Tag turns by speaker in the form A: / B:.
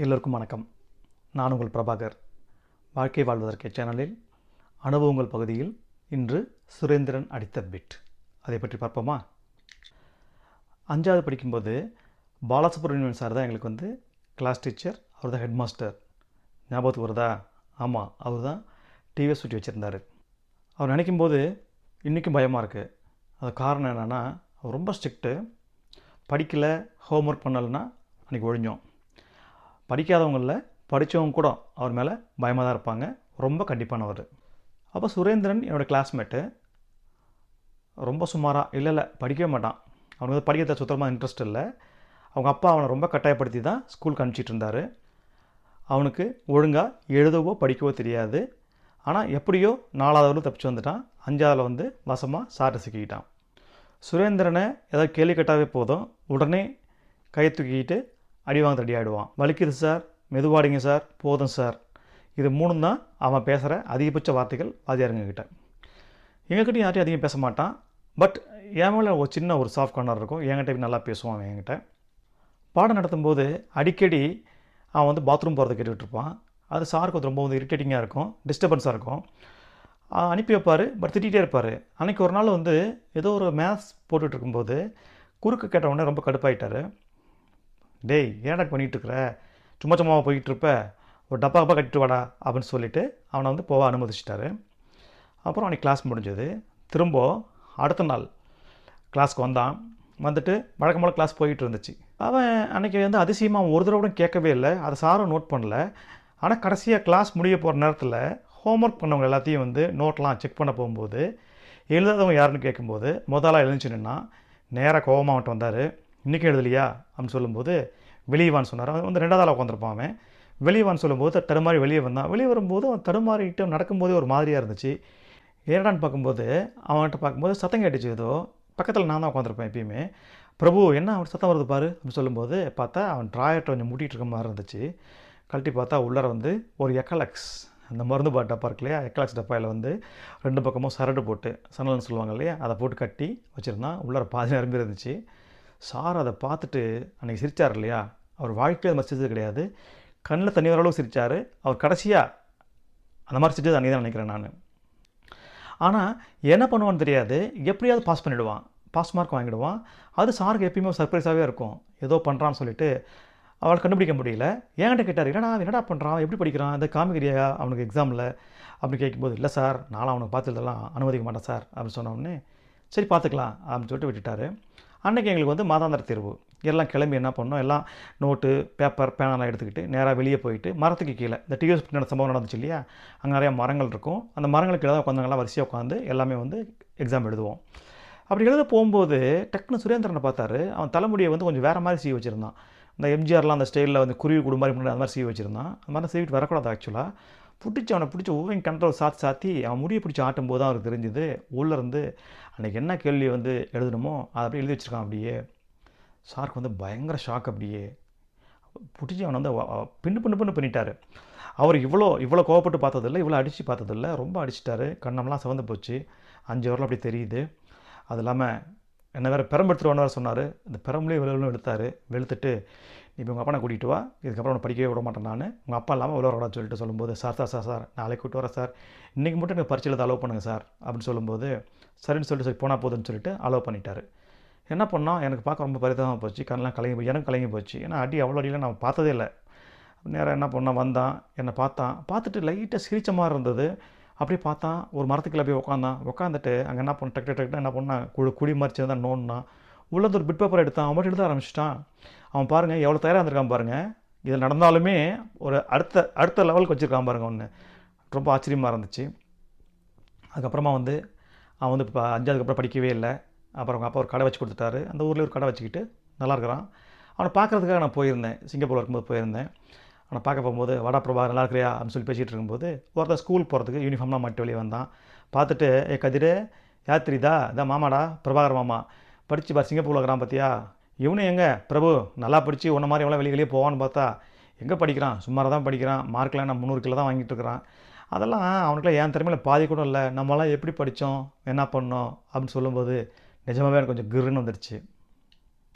A: எல்லோருக்கும் வணக்கம். நான் உங்கள் பிரபாகர். வாழ்க்கை வாழ்வதற்கு சேனலில் அனுபவங்கள் பகுதியில் இன்று சுரேந்திரன் அடித்த பிட் அதை பற்றி பார்ப்போமா? அஞ்சாவது படிக்கும்போது பாலசுப்ரமணியன் சார் தான் எங்களுக்கு வந்து கிளாஸ் டீச்சர் அவர் தான் ஹெட் மாஸ்டர் ஞாபகத்துக்கு வருதா? ஆமாம் அவர் தான் டிவிஎஸ் சுட்டி வச்சுருந்தார். அவர் நினைக்கும்போது இன்றைக்கும் பயமாக இருக்குது அது காரணம் என்னென்னா அவர் ரொம்ப ஸ்ட்ரிக்ட்டு படிக்கலை ஹோம்ஒர்க் பண்ணலைன்னா அன்றைக்கி ஒழிஞ்சோம். படிக்காதவங்களில் படித்தவங்க கூட அவர் மேலே பயமாக தான் இருப்பாங்க. ரொம்ப கண்டிப்பானவர். அப்போ சுரேந்திரன் என்னோடய கிளாஸ்மேட்டு ரொம்ப சுமாராக இல்லை இல்லை படிக்கவே மாட்டான். அவனுக்கு வந்து படிக்கிறத சுத்தமாக இன்ட்ரெஸ்ட் இல்லை. அவங்க அப்பா அவனை ரொம்ப கட்டாயப்படுத்தி தான் ஸ்கூலுக்கு அனுப்பிச்சிட்டு இருந்தார். அவனுக்கு ஒழுங்காக எழுதவோ படிக்கவோ தெரியாது. ஆனால் எப்படியோ நாலாவதுல தப்பிச்சு வந்துட்டான். அஞ்சாவதில் வந்து வசமாக சாட்டை சிக்கிக்கிட்டான். சுரேந்திரனை ஏதாவது கேள்வி கேட்டாவே போதும். உடனே கையை தூக்கிக்கிட்டு அடி வாங்க தடி ஆகிடுவான் வலிக்குது சார் மெதுவாடிங்க சார் போதும் சார் இது மூணும் தான் அவன் பேசுகிற அதிகபட்ச வார்த்தைகள் வாதியாருங்கக்கிட்ட எங்ககிட்ட யார்ட்டையும் அதிகம் பேச மாட்டான். பட் என் மேலே ஒரு சின்ன ஒரு சாஃப்ட் கார்னர் இருக்கும். என்கிட்ட நல்லா பேசுவான் அவன் என்கிட்ட. பாடம் நடத்தும்போது அடிக்கடி அவன் வந்து பாத்ரூம் போகிறத கேட்டுக்கிட்டு இருப்பான். அது சாருக்கு வந்து ரொம்ப வந்து இரிட்டேட்டிங்காக இருக்கும் டிஸ்டர்பன்ஸாக இருக்கும். அனுப்பி வைப்பார் பட் திட்டிகிட்டே இருப்பார். அன்றைக்கி ஒரு நாள் வந்து ஏதோ ஒரு மேத்ஸ் போட்டுட்டு இருக்கும்போது குறுக்கு கேட்டவுடனே ரொம்ப கடுப்பாயிட்டார். டேய் ஏன்டா பண்ணிகிட்ருக்குற சும்மா சும்மா போயிட்டுருப்ப. ஒரு டப்பா டப்பா கட்டிட்டு வாடா அப்படின்னு சொல்லிவிட்டு அவனை வந்து போக அனுமதிச்சிட்டாரு. அப்புறம் அன்றைக்கி கிளாஸ் முடிஞ்சது. திரும்ப அடுத்த நாள் கிளாஸ்க்கு வந்தான். வந்துட்டு வழக்கம் கிளாஸ் போயிட்டு இருந்துச்சு. அவன் அன்றைக்கி வந்து அதிசயமாக அவன் ஒரு தடவை கூட கேட்கவே இல்லை. அதை சாரும் நோட் பண்ணல. ஆனால் கடைசியாக கிளாஸ் முடிய போகிற நேரத்தில் ஹோம்ஒர்க் பண்ணவங்க எல்லாத்தையும் வந்து நோட்லாம் செக் பண்ண போகும்போது எழுதாதவங்க யாருன்னு கேட்கும்போது முதலாக எழுந்துச்சு நின்னா நேராக கோபமாக அவன்கிட்ட வந்தார். இன்றைக்கி எழுதலையா? அப்படின்னு சொல்லும்போது வெளியவான்னு சொன்னார். அவன் வந்து ரெண்டாவது ஆளாக உட்காந்துருப்பான் அவன். வெளியவான்னு சொல்லும்போது தடுமாறி வெளியே வந்தான். வெளியே வரும்போது அவன் தடுமாறிட்டு நடக்கும்போதே ஒரு மாதிரியாக இருந்துச்சு. ஏடான்னு பார்க்கும்போது அவன்கிட்ட பார்க்கும்போது சத்தம் கேட்டுச்சு ஏதோ. பக்கத்தில் நான் தான் உட்காந்துருப்பேன் எப்பயுமே. பிரபு என்ன? அவன் சத்தம் வருது பாரு அப்படின்னு சொல்லும்போது பார்த்தா அவன் ட்ராயர்ட்டை கொஞ்சம் மூட்டிகிட்டு இருக்க மாதிரி இருந்துச்சு. கழட்டி பார்த்தா உள்ளார வந்து ஒரு எக்கலக்ஸ் அந்த மருந்து பா டப்பா இருக்கு இல்லையா எக்கலக்ஸ் டப்பாயில் வந்து ரெண்டு பக்கமும் சரடு போட்டு சனல்னு சொல்லுவாங்க இல்லையா? அதை போட்டு கட்டி வச்சுருந்தான். உள்ளார பாதி நிரம்பி இருந்துச்சு. சார் அதை பார்த்துட்டு அன்றைக்கி சிரித்தார் இல்லையா? அவர் வாழ்க்கையில் அது மாதிரி சிரிச்சது கிடையாது. கண்ணில் தண்ணி வர சிரித்தார் அவர் கடைசியாக அந்த மாதிரி சிரிச்சது அன்றைக்கி தான் நினைக்கிறேன் நான். ஆனால் என்ன பண்ணுவான்னு தெரியாது. எப்படியாவது பாஸ் பண்ணிவிடுவான் பாஸ் மார்க் வாங்கிடுவான். அது சாருக்கு எப்பயுமே சர்ப்ரைஸாகவே இருக்கும். ஏதோ பண்ணுறான்னு சொல்லிட்டு அவள் கண்டுபிடிக்க முடியல. ஏன்கிட்ட கேட்டார் என்னடா என்னடா பண்ணுறான் எப்படி படிக்கிறான்? இந்த காமிக்கிறியா? அவனுக்கு எக்ஸாமில் அப்படின்னு கேட்கும்போது இல்லை சார் நானும் அவனுக்கு பார்த்துலாம் அனுமதிக்க மாட்டேன் சார் அப்படின்னு சொன்னோடனே சரி பார்த்துக்கலாம் அப்படின்னு சொல்லிட்டு விட்டுட்டாரு. அன்றைக்கி எங்களுக்கு வந்து மாதாந்திர தேர்வு. எல்லாம் கிளம்பி என்ன பண்ணோம்? எல்லாம் நோட்டு பேப்பர் பேனெல்லாம் எடுத்துக்கிட்டு நேராக வெளியே போயிட்டு மரத்துக்கு கீழே இந்த டிஎஸ் சம்பவம் நடந்துச்சு இல்லையா? அங்கே நிறையா மரங்கள் இருக்கும். அந்த மரங்களுக்கு கீழே தான் உட்காந்தவங்களாம் வரிசையாக உட்காந்து எல்லாமே வந்து எக்ஸாம் எழுதுவோம். அப்படி எழுத போகும்போது டக்குன்னு சுரேந்திரனை பார்த்தாரு. அவன் தலைமுடியை வந்து கொஞ்சம் வேறு மாதிரி சீ வச்சுருந்தான். இந்த எம்ஜிஆர்லாம் அந்த ஸ்டைலில் வந்து குருவி குடு மாதிரி முன்னாடி அந்த மாதிரி சீவி வச்சுருந்தான். அந்த மாதிரி சீவிட்டு வரக்கூடாது ஆக்சுவலாக பிடிச்சி அவனை பிடிச்சி ஒவ்வொரு கண்ட்ரோல் சாத்தி சாத்தி அவன் முடியை பிடிச்சி ஆட்டும் போது தான் அவருக்கு தெரிஞ்சுது. உள்ளேருந்து அன்றைக்கி என்ன கேள்வி வந்து எழுதணுமோ அதை அப்படியே எழுதி வச்சுருக்கான் அப்படியே. சாருக்கு வந்து பயங்கர ஷாக் அப்படியே. பிடிச்சி அவனை வந்து பின்னு பின்னு பின்னு பண்ணிட்டார். அவர் இவ்வளோ இவ்வளோ கோவப்பட்டு பார்த்ததில்ல இவ்வளோ அடித்து பார்த்ததில்ல. ரொம்ப அடிச்சிட்டாரு. கண்ணம்லாம் சிவந்து போச்சு. அஞ்சு வரலாம் அப்படி தெரியுது. அது இல்லாமல் என்ன வேறு பெரம்பெடுத்துருவான்னு வேறு சொன்னார். இந்த பெரம்புலேயே விழுவலும் எடுத்தார். வெளுத்துட்டு நீ இப்போ உங்கள் அப்பா கூட்டிகிட்டு வா. இதுக்கப்புறம் உன்னை படிக்கவே விட மாட்டேன் நான். உங்கள் அப்பா இல்லாமல் விழுவ சொல்லிட்டு சொல்லும்போது சார் சார் சார் சார் நாளைக்கு கூப்பிட்டு வரேன் சார். இன்றைக்கி மட்டும் எனக்கு பரிச்சையில் அலோவ் பண்ணுங்கள் சார். அப்படின்னு சொல்லும்போது சரின்னு சொல்லிட்டு சரி போனால் போதுன்னு சொல்லிட்டு அலோவ் பண்ணிட்டாரு. என்ன பண்ணோம்? எனக்கு பார்க்க ரொம்ப பரிதாபமாக போச்சு. கண்ணெலாம் கலங்கி போச்சு. எனக்கு கலங்கி போச்சு. ஏன்னா அடி அவ்வளோ அடியெல்லாம் நான் பார்த்ததே இல்லை. நேராக என்ன பண்ணான் வந்தான். என்னை பார்த்தான். பார்த்துட்டு லைட்டாக சிரிச்ச மாதிரி இருந்தது. அப்படியே பார்த்தான் ஒரு மரத்துக்குள்ள போய் உட்காந்தான் உட்காந்துட்டு அங்கே என்ன பண்ண டக்கு டக்கு டக்குன்னு என்ன பண்ணான் குழி குடி மறிச்சு தான் நோன்னா உள்ளது ஒரு பிட் பேப்பர் எடுத்தான். அவன் மட்டும் எழுத ஆரம்பிச்சிட்டான். அவன் பாருங்கள் எவ்வளோ தயாராக இருந்திருக்கான் பாருங்கள் இது நடந்தாலுமே ஒரு அடுத்த அடுத்த லெவலுக்கு வச்சுருக்கான் பாருங்க ஒன்று ரொம்ப ஆச்சரியமாக இருந்துச்சு. அதுக்கப்புறமா வந்து அவன் வந்து இப்போ அஞ்சாவதுக்கு அப்புறம் படிக்கவே இல்லை. அப்புறம் அவங்க அப்பா ஒரு கடை வச்சு கொடுத்துட்டாரு. அந்த ஊரில் ஒரு கடை வச்சுக்கிட்டு நல்லா இருக்கிறான். அவனை பார்க்குறதுக்காக நான் போயிருந்தேன். சிங்கப்பூரில் இருக்கும்போது போயிருந்தேன். அவனை பார்க்க போகும்போது வடா பிரபா நல்லா இருக்கிறியா? அப்படின்னு சொல்லி பேசிகிட்டு இருக்கும்போது ஒருத்தர் ஸ்கூல் போகிறதுக்கு யூனிஃபார்ம்லாம் மாட்டி வெளியே வந்தான். பார்த்துட்டு ஏ கதிரே யார் தெரியுதா இதான் மாமாடா பிரபாகர் மாமா. படித்து பா சிங்கப்பூரில் இருக்கிறான் பார்த்தியா இவனு எங்கே? பிரபு நல்லா படித்து உன்ன மாதிரி எவ்வளோ வெளியே வெளியே போவான்னு பார்த்தா எங்கே படிக்கிறான்? சுமாராக தான் படிக்கிறான். மார்க்லாம் நான் முந்நூறு கிலோ தான் வாங்கிட்டு இருக்கிறான். அதெல்லாம் அவனுக்குலாம் என் திறமையில பாதி கூட இல்லை. நம்மளாம் எப்படி படித்தோம் என்ன பண்ணோம்? அப்படின்னு சொல்லும்போது நிஜமாகவே எனக்கு கொஞ்சம் கிருன்னு வந்துடுச்சு